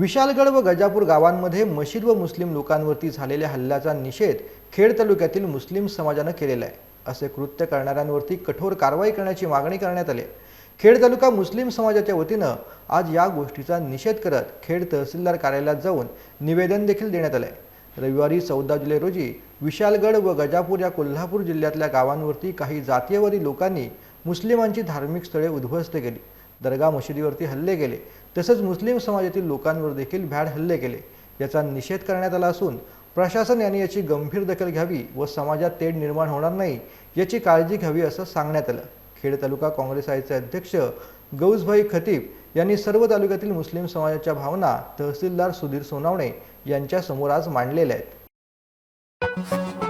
विशालगड व गजापूर गावांमध्ये मशीद व मुस्लिम लोकांवरती झालेल्या हल्ल्याचा निषेध खेड तालुक्यातील मुस्लिम समाजानं केलेला आहे. असे कृत्य करणाऱ्यांवरती कठोर कारवाई करण्याची मागणी करण्यात आली खेड तालुका मुस्लिम समाजाच्या वतीनं आज या गोष्टीचा निषेध करत खेड तहसीलदार कार्यालयात जाऊन निवेदन देखील देण्यात आलं आहे रविवारी चौदा जुलै रोजी विशालगड व गजापूर या कोल्हापूर जिल्ह्यातल्या गावांवरती काही जातीयवादी लोकांनी मुस्लिमांची धार्मिक स्थळे उद्ध्वस्त केली. दर्गा मशिदीवरती हल्ले केले. तसंच मुस्लिम समाजातील लोकांवर देखील भ्याड हल्ले केले. याचा निषेध करण्यात आला असून प्रशासन यांनी याची गंभीर दखल घ्यावी व समाजात तेढ निर्माण होणार नाही याची काळजी घ्यावी असं सांगण्यात आलं. खेड तालुका काँग्रेस आयचे अध्यक्ष गौसभाई खतीब यांनी सर्व तालुक्यातील मुस्लिम समाजाच्या भावना तहसीलदार सुधीर सोनावणे यांच्यासमोर आज मांडलेल्या आहेत.